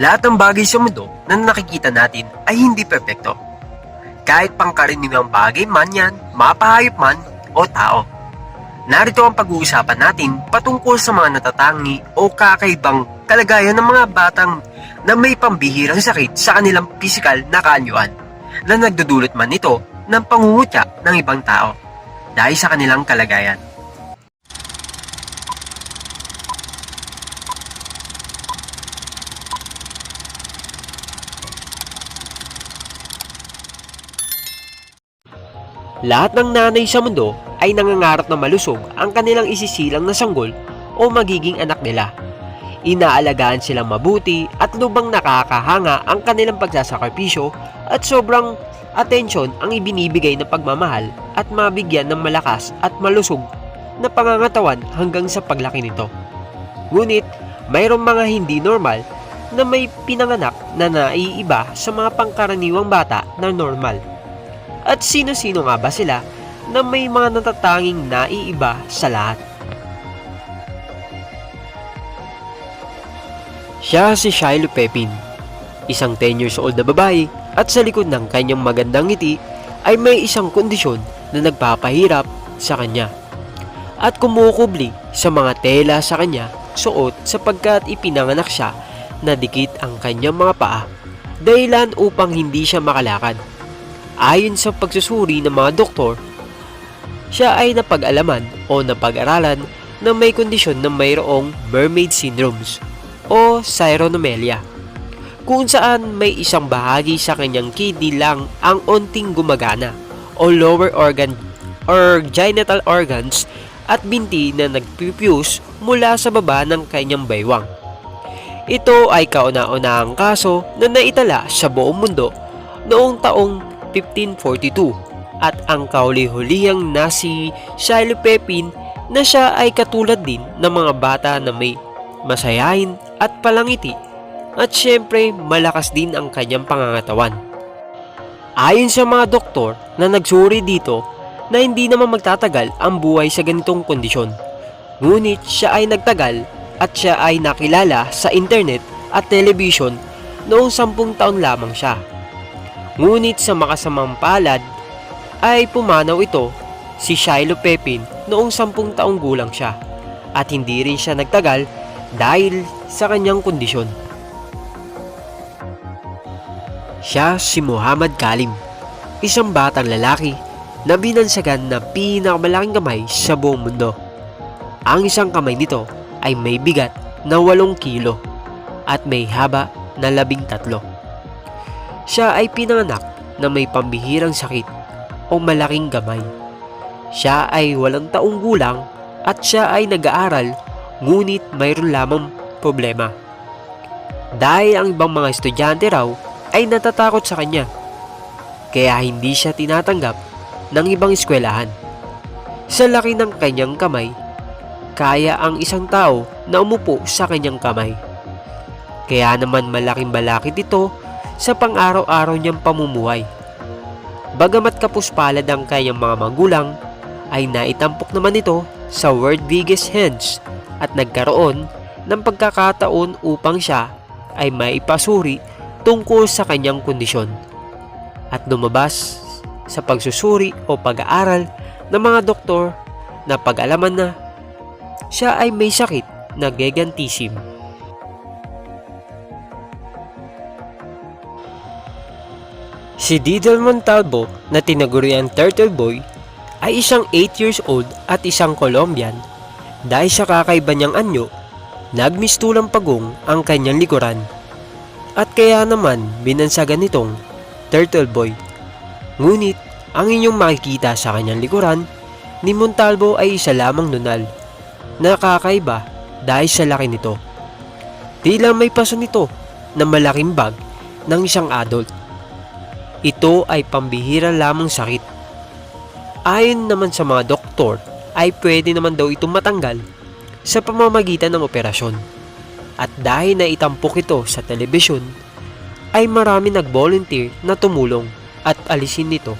Lahat ng bagay sa mundo na nakikita natin ay hindi perpekto. Kahit pangkaraniwang bagay man yan, mapahayop man o tao. Narito ang pag-uusapan natin patungkol sa mga natatangi o kakaibang kalagayan ng mga batang na may pambihirang sakit sa kanilang pisikal na kaanyuan na nagdudulot man ito ng pangungutya ng ibang tao dahil sa kanilang kalagayan. Lahat ng nanay sa mundo ay nangangarap na malusog ang kanilang isisilang na sanggol o magiging anak nila. Inaalagaan silang mabuti at lubang nakakahanga ang kanilang pagsasakripisyo at sobrang atensyon ang ibinibigay ng pagmamahal at mabigyan ng malakas at malusog na pangangatawan hanggang sa paglaki nito. Ngunit, mayroong mga hindi normal na may pinanganak na naiiba sa mga pangkaraniwang bata na normal. At sino-sino nga ba sila na may mga natatanging naiiba sa lahat? Siya si Shiloh Pepin, isang 10 years old na babae at sa likod ng kanyang magandang ngiti ay may isang kondisyon na nagpapahirap sa kanya at kumukubli sa mga tela sa kanya suot sapagkat ipinanganak siya na dikit ang kanyang mga paa dahilan upang hindi siya makalakad. Ayon sa pagsusuri ng mga doktor, siya ay napag-alaman o napag-aralan na may kondisyon na mayroong mermaid syndromes o cyronomelia kung saan may isang bahagi sa kanyang kidney lang ang onting gumagana o lower organ or genital organs at binti na nagpipuse mula sa baba ng kanyang baywang. Ito ay kauna-unahang kaso na naitala sa buong mundo noong taong 1542 at ang kauli-hulihang na si Shiloh Pepin na siya ay katulad din ng mga bata na may masayahin at palangiti at syempre malakas din ang kanyang pangangatawan. Ayon sa mga doktor na nagsuri dito na hindi naman magtatagal ang buhay sa ganitong kondisyon. Ngunit siya ay nagtagal at siya ay nakilala sa internet at television noong sampung taon lamang siya. Ngunit sa makasamang palad ay pumanaw ito si Shiloh Pepin noong sampung taong gulang siya at hindi rin siya nagtagal dahil sa kanyang kondisyon. Siya si Muhammad Kalim, isang batang lalaki na binansagan na pinakamalaking kamay sa buong mundo. Ang isang kamay nito ay may bigat na 8 kilo at may haba na 13. Siya ay pinanganak na may pambihirang sakit o malaking gamay. Siya ay walang taong gulang at siya ay nag-aaral ngunit mayroon lamang problema. Dahil ang ibang mga estudyante raw ay natatakot sa kanya. Kaya hindi siya tinatanggap ng ibang eskwelahan. Sa laki ng kanyang kamay, kaya ang isang tao na umupo sa kanyang kamay. Kaya naman malaking balakid ito sa pang-araw-araw niyang pamumuhay. Bagamat kapuspalad ang kanyang mga magulang, ay naitampok naman ito sa world biggest hands at nagkaroon ng pagkakataon upang siya ay maipasuri tungkol sa kanyang kondisyon at lumabas sa pagsusuri o pag-aaral ng mga doktor na pag-alaman na siya ay may sakit na gigantism. Si Didel Montalvo na tinaguriang Turtle Boy ay isang 8 years old at isang Colombian dahil sa kakaiba niyang anyo, nagmistulang pagong ang kanyang likuran. At kaya naman binansagan nitong Turtle Boy. Ngunit ang inyong makikita sa kanyang likuran ni Montalvo ay isa lamang nunal. Nakakaiba dahil sa laki nito. Tila may paso nito na malaking bag ng isang adult. Ito ay pambihira lamang sakit. Ayon naman sa mga doktor ay pwede naman daw itong matanggal sa pamamagitan ng operasyon. At dahil na itampok ito sa telebisyon, ay marami nag-volunteer na tumulong at alisin nito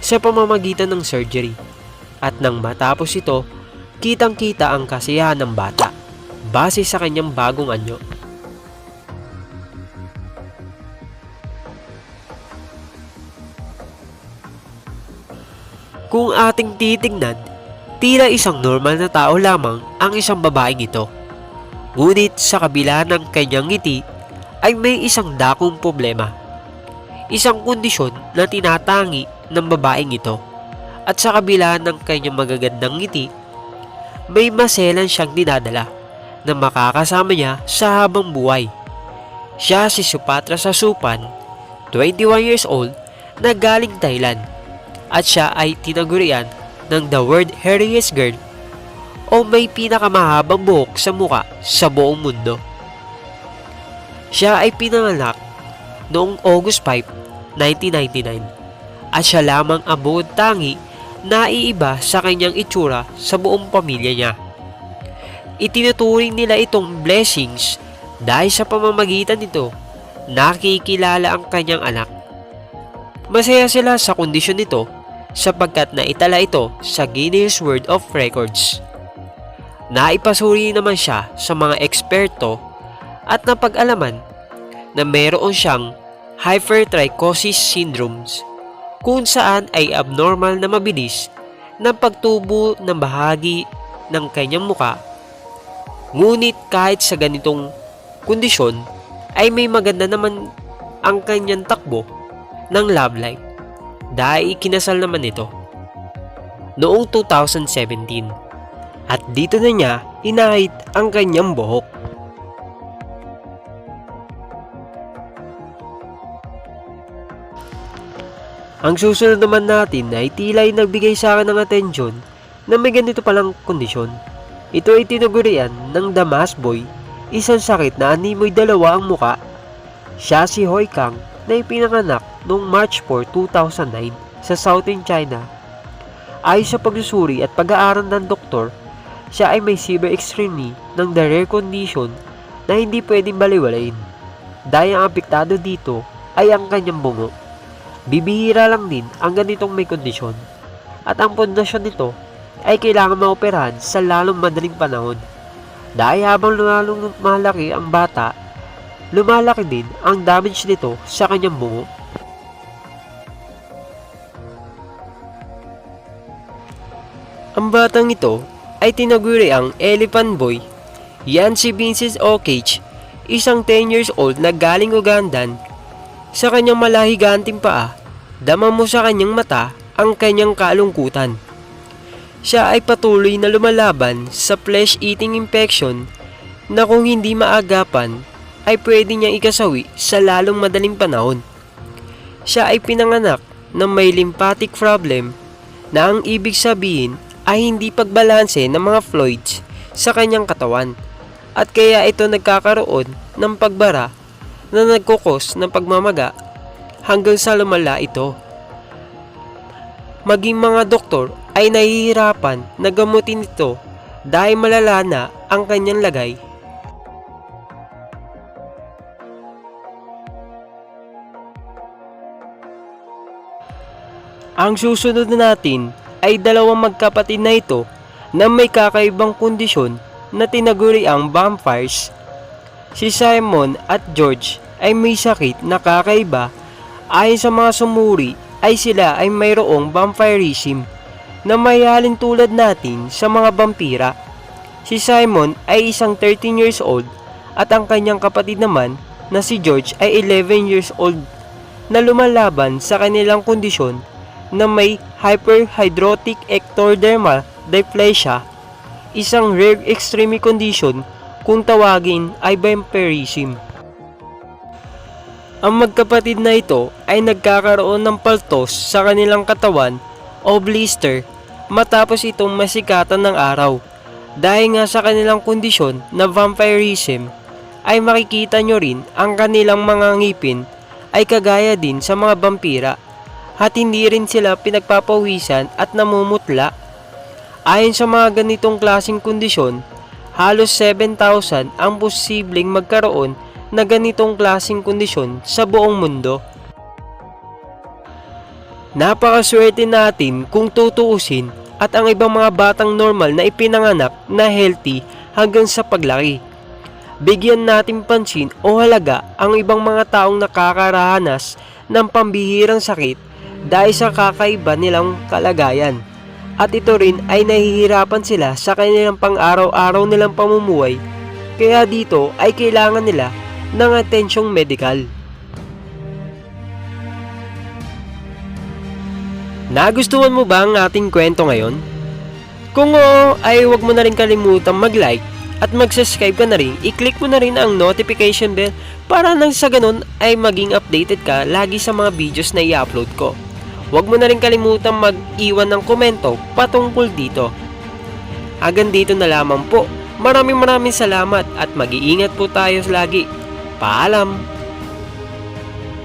sa pamamagitan ng surgery. At nang matapos ito, kitang-kita ang kasiyahan ng bata base sa kanyang bagong anyo. Kung ating titignan, tila isang normal na tao lamang ang isang babaeng ito. Ngunit sa kabila ng kanyang ngiti ay may isang dakong problema. Isang kondisyon na tinatangi ng babaeng ito. At sa kabila ng kanyang magagandang ngiti, may maselan siyang dinadala na makakasama niya sa habang buhay. Siya si Supatra Sasupan, 21 years old, na galing Thailand. At siya ay tinagurian ng The World Hairiest Girl o may pinakamahabang buhok sa muka sa buong mundo. Siya ay pinanganak noong August 5, 1999 at siya lamang ang buod tangi na iiba sa kanyang itsura sa buong pamilya niya. Itinuturing nila itong blessings dahil sa pamamagitan nito, nakikilala ang kanyang anak. Masaya sila sa kondisyon nito sapagkat naitala ito sa Guinness World of Records. Naipasuri naman siya sa mga eksperto at napag-alaman na meron siyang hypertrichosis syndromes kung saan ay abnormal na mabilis ng pagtubo ng bahagi ng kanyang muka. Ngunit kahit sa ganitong kondisyon ay may maganda naman ang kanyang takbo ng love life dahil ikinasal naman ito noong 2017 at dito na niya inahit ang kanyang buhok. Ang susunod naman natin ay tila ay nagbigay sa akin ng atensyon na may ganito palang kondisyon. Ito ay tinugurian ng Damas Boy, isang sakit na animoy dalawa ang muka. Siya si Hoi Kang na ipinanganak noong March 4, 2009 sa Southern China. Ayon sa pagsusuri at pag-aaral ng doktor, siya ay may severe extremely ng the rare condition na hindi pwedeng baliwalain. Dahil ang apektado dito ay ang kanyang bungo. Bibihira lang din ang ganitong may kondisyon. At ang pundasyon nito ay kailangan maoperahan sa lalong madaling panahon. Dahil habang lalong malaki ang bata, lumalaki din ang damage nito sa kanyang bungo. Ang batang ito ay tinaguri ang Elephant Boy. Yan si Vincent Okage, isang 10 years old na galing Ugandan. Sa kanyang malahiganting paa, dama mo sa kanyang mata ang kanyang kalungkutan. Siya ay patuloy na lumalaban sa flesh-eating infection na kung hindi maagapan ay pwede niyang ikasawi sa lalong madaling panahon. Siya ay pinanganak ng may lymphatic problem na ang ibig sabihin ay hindi pagbalanse ng mga fluids sa kanyang katawan at kaya ito nagkakaroon ng pagbara na nagkukos ng pagmamaga hanggang sa lumala ito. Maging mga doktor ay nahihirapan na gamutin ito dahil malala na ang kanyang lagay. Ang susunod na natin ay dalawang magkapatid na ito na may kakaibang kondisyon na tinaguri ang vampires. Si Simon at George ay may sakit na kakaiba ayon sa mga sumuri ay sila ay mayroong vampirism na mayalin tulad natin sa mga vampira. Si Simon ay isang 13 years old at ang kanyang kapatid naman na si George ay 11 years old na lumalaban sa kanilang kondisyon na may hyperhidrotic ectodermal dysplasia, isang rare extreme condition kung tawagin ay vampirism. Ang magkapatid na ito ay nagkakaroon ng paltos sa kanilang katawan o blister matapos itong masikatan ng araw. Dahil nga sa kanilang kondisyon na vampirism ay makikita nyo rin ang kanilang mga ngipin ay kagaya din sa mga vampira at hindi rin sila pinagpapawisan at namumutla. Ayon sa mga ganitong klasing kondisyon, halos 7,000 ang posibleng magkaroon na ganitong klasing kondisyon sa buong mundo. Napakaswerte natin kung tutuusin at ang ibang mga batang normal na ipinanganak na healthy hanggang sa paglaki. Bigyan natin pansin o halaga ang ibang mga taong nakakaranas ng pambihirang sakit dahil sa kakaiba nilang kalagayan. At ito rin ay nahihirapan sila sa kanilang pang-araw-araw nilang pamumuhay kaya dito ay kailangan nila ng atensyong medikal. Nagustuhan mo ba ang ating kwento ngayon? Kung oo, ay huwag mo na rin kalimutang mag-like at mag-subscribe ka na rin, i-click mo na rin ang notification bell para nang sa ganun ay maging updated ka lagi sa mga videos na i-upload ko. Huwag mo na rin kalimutang mag-iwan ng komento patungkol dito. Hanggang dito na lamang po. Maraming maraming salamat at mag-iingat po tayo lagi. Paalam!